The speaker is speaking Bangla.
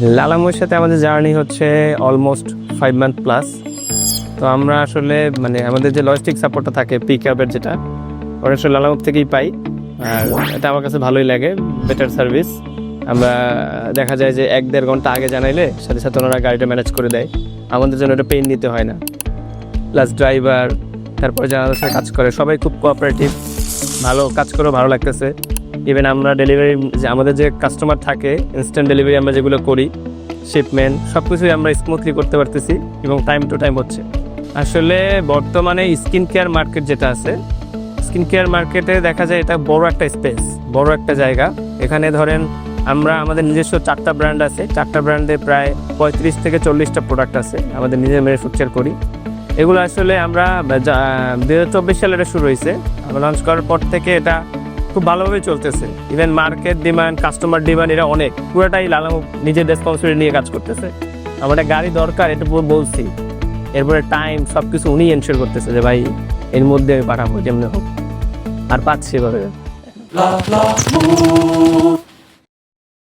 লালামুর সাথে আমাদের জার্নি হচ্ছে অলমোস্ট ফাইভ মান্থ প্লাস তো আমরা আসলে মানে আমাদের যে লজিস্টিক সাপোর্টটা থাকে পিক আপের যেটা, ওটা আসলে লালামুর থেকেই পাই। আর এটা আমার কাছে ভালোই লাগে বেটার সার্ভিস আমরা দেখা যায় যে এক দেড় ঘণ্টা আগে জানাইলে, সাথে সাথে ওনারা গাড়িটা ম্যানেজ করে দেয়। আমাদের জন্য এটা পেইন নিতে হয় না। প্লাস ড্রাইভার তারপরে যারা কাজ করে, সবাই খুব কোঅপারেটিভ ভালো কাজ করেও ভালো লাগতেছে। ইভেন আমরা ডেলিভারি যে আমাদের যে কাস্টমার থাকে ইনস্ট্যান্ট ডেলিভারি আমরা যেগুলো করি শিপমেন্ট সব কিছুই আমরা স্মুথলি করতে পারতেছি এবং টাইম টু টাইম হচ্ছে। আসলে বর্তমানে স্কিন কেয়ার মার্কেট যেটা আছে স্কিন কেয়ার মার্কেটে দেখা যায় এটা বড় একটা স্পেস বড় একটা জায়গা। এখানে ধরেন আমরা, আমাদের নিজস্ব চারটা ব্র্যান্ড আছে। চারটা ব্র্যান্ডে প্রায় পঁয়ত্রিশ থেকে চল্লিশটা প্রোডাক্ট আছে, আমাদের নিজে ম্যানুফ্যাকচার করি। এগুলো আসলে আমরা দু হাজার চব্বিশ সালে এটা শুরু হয়েছে। লঞ্চ করার পর থেকে এটা খুব ভালোভাবে চলতেছে। Even market demand customer demand এরা অনেক। পুরোটাই লালাম নিজের রেসপন্সিবিলিটি নিয়ে কাজ করতেছে। আমার গাড়ি দরকার এটা বলছি। এরপরে টাইম সব কিছু উনি এনশিওর করতেছে যে ভাই, এর মধ্যে আমি পাঠাবো, যেমনি হোক। আর পাচ্ছি এভাবে.